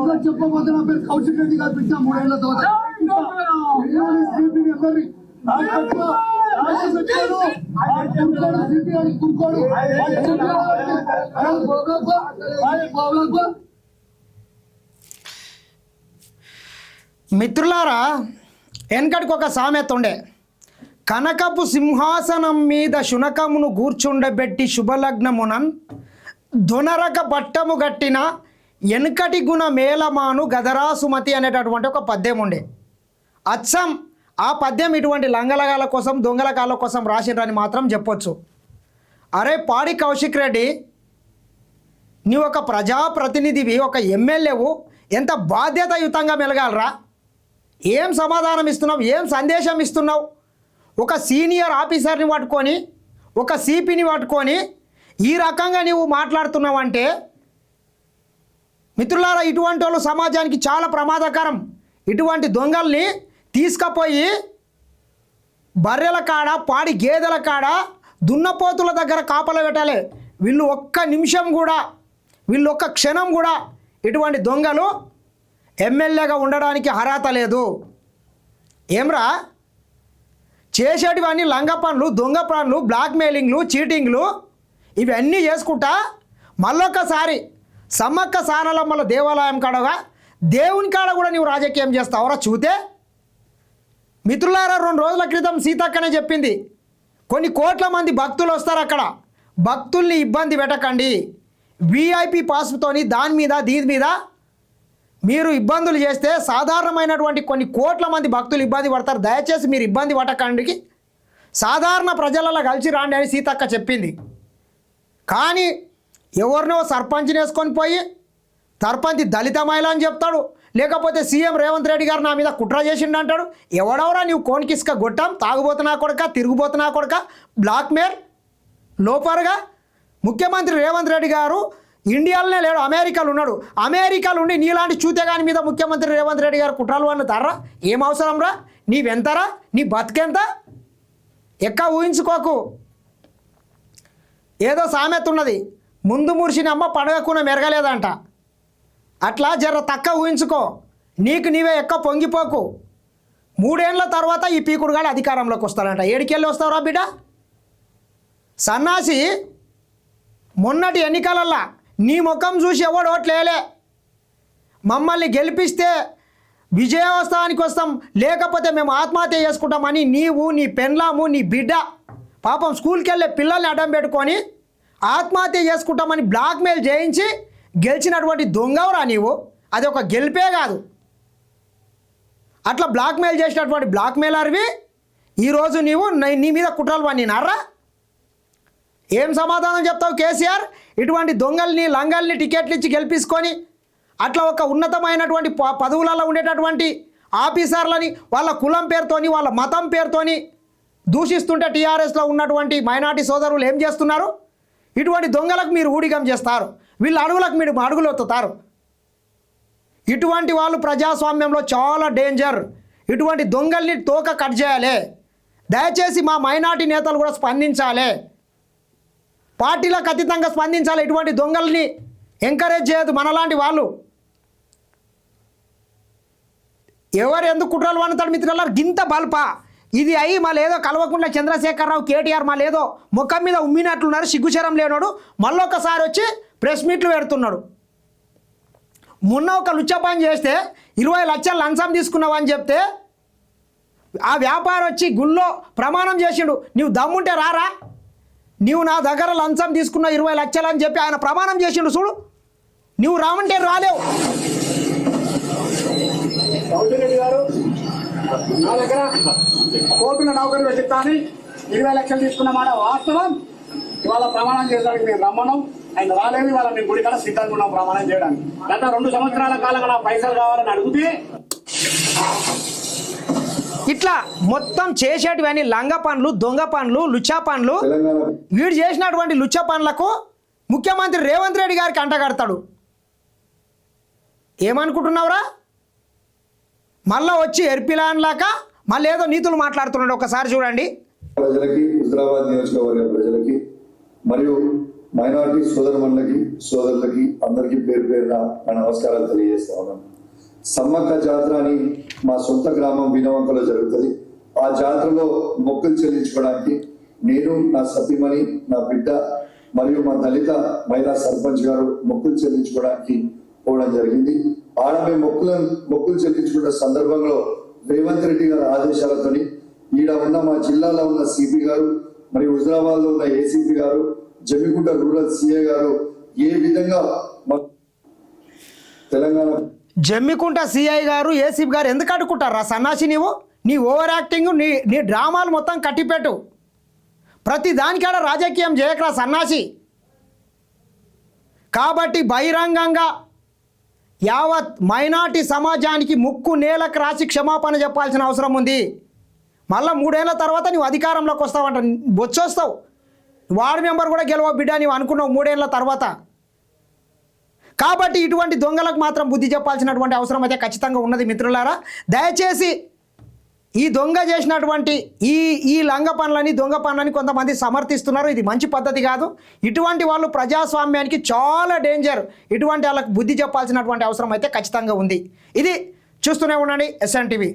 ఇంకా చెప్పబోతే నా పేరు కౌశిక్ రెడ్డి గారు మూడేళ్ళ తోట మిత్రులారా వెనకటికి ఒక సామెత ఉండే. కనకపు సింహాసనం మీద శునకమును కూర్చుండబెట్టి శుభలగ్నమునన్ దొనరక పట్టము గట్టిన వెనకటి గుణ మేలమాను గదరాసుమతి అనేటటువంటి ఒక పద్యం ఉండే. అచ్చం ఆ పద్యం ఇటువంటి లంగలగాల కోసం దొంగలగాల కోసం రాసిండ్రని మాత్రం చెప్పొచ్చు. అరే పాడి కౌశిక్ రెడ్డి నీవు ఒక ప్రజాప్రతినిధివి ఒక ఎమ్మెల్యేవు ఎంత బాధ్యతాయుతంగా మెలగాలరా? ఏం సమాధానం ఇస్తున్నావు? ఏం సందేశం ఇస్తున్నావు? ఒక సీనియర్ ఆఫీసర్ని పట్టుకొని ఒక సిపిని పట్టుకొని ఈ రకంగా నీవు మాట్లాడుతున్నావంటే మిత్రులారా ఇటువంటి వాళ్ళు సమాజానికి చాలా ప్రమాదకరం. ఇటువంటి దొంగల్ని తీసుకుపోయి బర్రెల కాడ పాడి గేదెల కాడ దున్నపోతుల దగ్గర కాపలు పెట్టాలి. వీళ్ళు ఒక్క నిమిషం కూడా వీళ్ళు ఒక్క క్షణం కూడా ఇటువంటి దొంగలు ఎమ్మెల్యేగా ఉండడానికి అర్హత లేదు. ఏమ్రా? చేసేటివన్నీ లంగ పనులు దొంగ పనులు బ్లాక్మెయిలింగ్లు చీటింగ్లు ఇవన్నీ చేసుకుంటా మళ్ళొక్కసారి సమ్మక్క సారలమ్మల దేవాలయం కాడగా దేవుని కాడ కూడా నువ్వు రాజకీయం చేస్తావురా చూతే? మిత్రులారా రెండు రోజుల క్రితం సీతక్కనే చెప్పింది కొన్ని కోట్ల మంది భక్తులు వస్తారు అక్కడ. భక్తుల్ని ఇబ్బంది పెట్టకండి. విఐపి పాస్తోని దాని మీద దీని మీద మీరు ఇబ్బందులు చేస్తే సాధారణమైనటువంటి కొన్ని కోట్ల మంది భక్తులు ఇబ్బంది పడతారు. దయచేసి మీరు ఇబ్బంది పడకండి సాధారణ ప్రజలలో కలిసి రాండి అని సీతక్క చెప్పింది. కానీ ఎవరినో సర్పంచ్ని వేసుకొని పోయి సర్పంచ్ దళిత మహిళ అని చెప్తాడు. లేకపోతే సీఎం రేవంత్ రెడ్డి గారు నా మీద కుట్ర చేసిండు అంటాడు ఎవడెవరా నీవు కోనికిసుక గొట్టాం తాగుబోతున్నా కొడక తిరుగుబోతున్నా కొడక బ్లాక్మెయిల్ లోపర్గా? ముఖ్యమంత్రి రేవంత్ రెడ్డి గారు ఇండియాలోనే లేడు అమెరికాలో ఉన్నాడు. అమెరికాలో ఉండి నీలాంటి చూతేగాని మీద ముఖ్యమంత్రి రేవంత్ రెడ్డి గారు కుట్రలు అన్న తర్రా ఏం అవసరం రా? నీవెంతరా నీ బతికెంత? ఎక్క ఊహించుకోకు. ఏదో సామెత ఉన్నది. ముందు మురిసిన అమ్మ పడగకుండా మెరగలేదంట. అట్లా జర తక్క ఊహించుకో. నీకు నీవే ఎక్క పొంగిపోకు. మూడేళ్ళ తర్వాత ఈ పీకుడుగాడు అధికారంలోకి వస్తాడంట. ఏడికెళ్ళి వస్తావురా బిడ్డ? సన్నాసి మొన్నటి ఎన్నికలల్లా నీ ముఖం చూసి ఎవడు ఓట్లేలే మమ్మల్ని గెలిపిస్తే విజయోత్సవానికి వస్తాం లేకపోతే మేము ఆత్మహత్య చేసుకుంటామని నీవు నీ పెన్లాము నీ బిడ్డ పాపం స్కూల్కి వెళ్ళే పిల్లల్ని అడ్డం పెట్టుకొని ఆత్మహత్య చేసుకుంటామని బ్లాక్మెయిల్ చేయించి గెలిచినటువంటి దొంగవరా నీవు? అది ఒక గెలిపే కాదు. అట్లా బ్లాక్మెయిల్ చేసినటువంటి బ్లాక్మెయిలర్వి ఈరోజు నీవు నీ- మీద కుట్రలు పన్నినారా? ఏం సమాధానం చెప్తావు కేసీఆర్? ఇటువంటి దొంగల్ని లంగల్ని టికెట్లు ఇచ్చి గెలిపించుకొని అట్లా ఒక ఉన్నతమైనటువంటి ప- పదవులలో ఉండేటటువంటి ఆఫీసర్లని వాళ్ళ కులం పేరుతోని వాళ్ళ మతం పేరుతోని దూషిస్తుంటే టీఆర్ఎస్లో ఉన్నటువంటి మైనార్టీ సోదరులు ఏం చేస్తున్నారు? ఇటువంటి దొంగలకు మీరు ఊడిగం చేస్తారు. వీళ్ళ అడుగులకు మీరు అడుగులు ఎత్తుతారు ఇటువంటి వాళ్ళు ప్రజాస్వామ్యంలో చాలా డేంజర్ ఇటువంటి దొంగల్ని తోక కట్ చేయాలి. దయచేసి మా మైనార్టీ నేతలు కూడా స్పందించాలి. పార్టీలకు అతీతంగా స్పందించాలి ఇటువంటి దొంగల్ని. ఎంకరేజ్ చేయదు మనలాంటి వాళ్ళు. ఎవరు ఎందుకు కుట్రలు వండుతాడు మిత్రులారు? గింత బల్ప. ఇది అయి మళ్ళీ ఏదో కలవకుండా చంద్రశేఖరరావు కేటీఆర్ మళ్ళీ ముఖం మీద ఉమ్మినట్లున్నారు సిగ్గుచరం లేనోడు మళ్ళీ ఒకసారి వచ్చి ప్రెస్ మీట్లు పెడుతున్నాడు. మొన్న ఒక లుచ్చ పని చేస్తే ఇరవై లక్షలు లంచం తీసుకున్నావు అని చెప్తే ఆ వ్యాపారం వచ్చి గుళ్ళో ప్రమాణం చేసిండు. నీవు దమ్ముంటే రారా? నీవు నా దగ్గర లంచం తీసుకున్న ఇరవై లక్షలు అని చెప్పి ఆయన ప్రమాణం చేసిండు చూడు. నువ్వు రామంటే రాలేవు. నా దగ్గర కోర్టులో నౌకరు పెట్టిస్తాను ఇరవై లక్షలు తీసుకున్న మాట వాస్తవం. ఇవాళ ప్రమాణం చేయడానికి నేను రమ్మను. ఆయన రాలేదు ఇవాళ నేను గుడి కాడ సిద్ధంగా ఉన్నాం ప్రమాణం చేయడానికి. గత రెండు సంవత్సరాల కాలంగా నా పైసలు కావాలని అడిగితే ఇట్లా మొత్తం చేసేటివన్నీ లంగ పనులు దొంగ పనులు లుచ్చా పనులు వీడు చేసినటువంటి లుచ్చ పనులకు ముఖ్యమంత్రి రేవంత్ రెడ్డి గారికి అంటగడతాడు ఏమనుకుంటున్నావురా? మళ్ళా వచ్చి ఎర్పిలాన్లాక మళ్ళీ ఏదో నీతులు మాట్లాడుతున్నాడు. ఒకసారి చూడండి. ప్రజలకి హుజరాబాద్ నియోజకవర్గ ప్రజలకి మరియు మైనారిటీ సోదరుమణులకి సోదరులకి అందరికీ పేరు పేరున నా నమస్కారాలు తెలియజేస్తా ఉన్నాను. సమ్మక్క జాతర అని మా సొంత గ్రామం వినవంకలో జరుగుతుంది. ఆ జాతరలో మొక్కులు చెల్లించుకోవడానికి నేను నా సతీమణి నా బిడ్డ మరియు మా దళిత మహిళా సర్పంచ్ గారు మొక్కులు చెల్లించుకోవడానికి పోవడం జరిగింది. ఆడపై మేము మొక్కులు మొక్కులు చెల్లించుకున్న సందర్భంలో రేవంత్ రెడ్డి గారి ఆదేశాలతోని ఈడ ఉన్న మా జిల్లాలో ఉన్న సిపి గారు మరియు హుజరాబాద్లో ఉన్న ఏసీపీ గారు జమ్మికుంట రూరల్ సిఏ గారు ఏ విధంగా తెలంగాణ జమ్మికుంట సిఐ గారు ఏసీపీ గారు ఎందుకు అడుగుంటారా సన్నాసి నీవు? నీ ఓవర్ యాక్టింగ్ నీ నీ డ్రామాలు మొత్తం కట్టిపెట్టు. ప్రతి దానికాడ రాజకీయం చేయకరా సన్నాసి. కాబట్టి బహిరంగంగా యావత్ మైనార్టీ సమాజానికి ముక్కు నేలకు రాసి క్షమాపణ చెప్పాల్సిన అవసరం ఉంది. మళ్ళీ మూడేళ్ళ తర్వాత నువ్వు అధికారంలోకి వస్తావంట. బొచ్చొస్తావు వార్డు మెంబర్ కూడా గెలవ బిడ్డ నీవు అనుకున్నావు మూడేళ్ళ తర్వాత. కాబట్టి ఇటువంటి దొంగలకు మాత్రం బుద్ధి చెప్పాల్సినటువంటి అవసరం అయితే ఖచ్చితంగా ఉన్నది మిత్రులారా. దయచేసి ఈ దొంగ చేసినటువంటి ఈ ఈ లంగ పనులని దొంగ పనులని కొంతమంది సమర్థిస్తున్నారు. ఇది మంచి పద్ధతి కాదు. ఇటువంటి వాళ్ళు ప్రజాస్వామ్యానికి చాలా డేంజర్ ఇటువంటి వాళ్ళకు బుద్ధి చెప్పాల్సినటువంటి అవసరం అయితే ఖచ్చితంగా ఉంది. ఇది చూస్తూనే ఉండండి ఎస్ఎన్ టీవీ